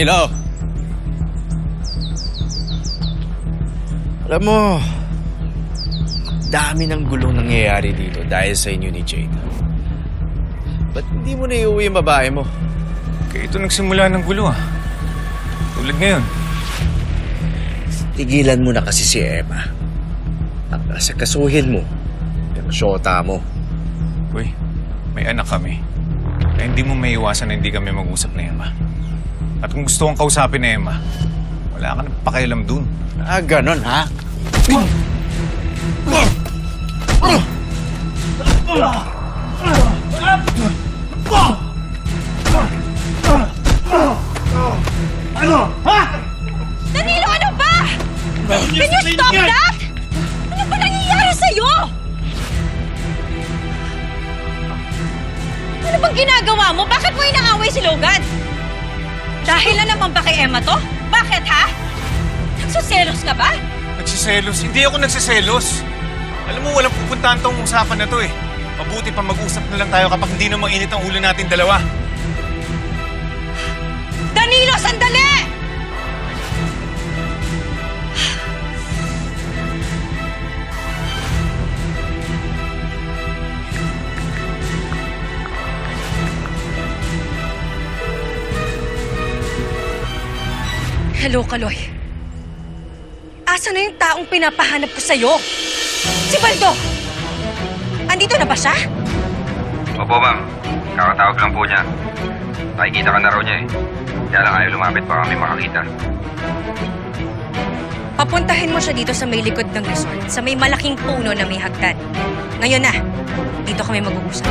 Danilo! Alam mo, dami ng gulong nangyayari dito dahil sa inyo ni Jade. Ba't hindi mo na iuwi yung babae mo? Kaya ito nagsimula ng gulo ah. Tulad ngayon. Tigilan mo na kasi si Emma. At nasa kasuhin mo, yung syota mo. Uy, may anak kami. Kaya hindi mo may iwasan na hindi kami mag-usap ni Emma. At kung gusto kong kausapin ni Emma, wala ka nang pakialam dun. Ah, ganon ha? Danilo, ano ba? Can you stop that? Ano ba nangyayari sa'yo? Ano bang ginagawa mo? Bakit mo inaaway si Logan? Dahil na naman ba kay Emma to? Bakit, ha? Nagsuselos ka ba? Nagsiselos? Hindi ako nagsiselos. Alam mo, walang pupuntahan tong usapan na to eh. Mabuti pa mag-usap na lang tayo kapag hindi na mainit ang ulo natin dalawa. Danilo, sandali! Hello, Kaloy. Asa na yung taong pinapahanap ko sa'yo? Si Baldo! Andito na ba siya? Opo, ma'am. Kakatawag lang po niya. Nakikita ka na raw niya eh. Kaya lang ayaw lumapit pa kami makakita. Papuntahin mo siya dito sa may likod ng resort, sa may malaking puno na may hagdan. Ngayon na, dito kami mag-uusap.